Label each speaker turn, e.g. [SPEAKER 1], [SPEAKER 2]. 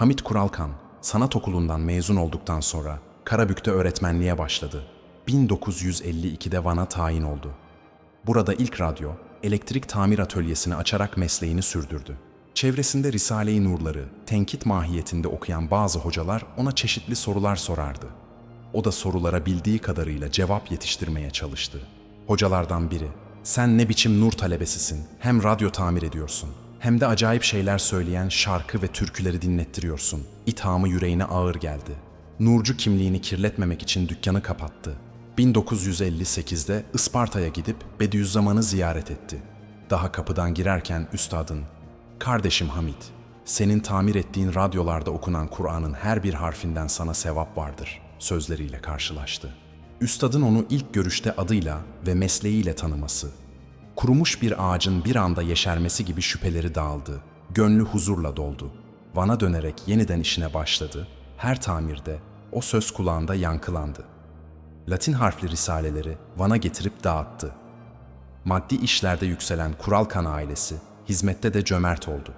[SPEAKER 1] Hamit Kuralkan, sanat okulundan mezun olduktan sonra Karabük'te öğretmenliğe başladı. 1952'de Van'a tayin oldu. Burada ilk radyo, elektrik tamir atölyesini açarak mesleğini sürdürdü. Çevresinde Risale-i Nurları, tenkit mahiyetinde okuyan bazı hocalar ona çeşitli sorular sorardı. O da sorulara bildiği kadarıyla cevap yetiştirmeye çalıştı. Hocalardan biri, sen ne biçim nur talebesisin, hem radyo tamir ediyorsun, hem de acayip şeyler söyleyen şarkı ve türküleri dinlettiriyorsun. İthamı yüreğine ağır geldi. Nurcu kimliğini kirletmemek için dükkanı kapattı. 1958'de Isparta'ya gidip Bediüzzaman'ı ziyaret etti. Daha kapıdan girerken üstadın, Kardeşim Hamit, senin tamir ettiğin radyolarda okunan Kur'an'ın her bir harfinden sana sevap vardır sözleriyle karşılaştı. Üstadın onu ilk görüşte adıyla ve mesleğiyle tanıması, kurumuş bir ağacın bir anda yeşermesi gibi şüpheleri dağıldı. Gönlü huzurla doldu. Van'a dönerek yeniden işine başladı. Her tamirde o söz kulağında yankılandı. Latin harfli risaleleri Van'a getirip dağıttı. Maddi işlerde yükselen Kuralkan ailesi hizmette de cömert oldu.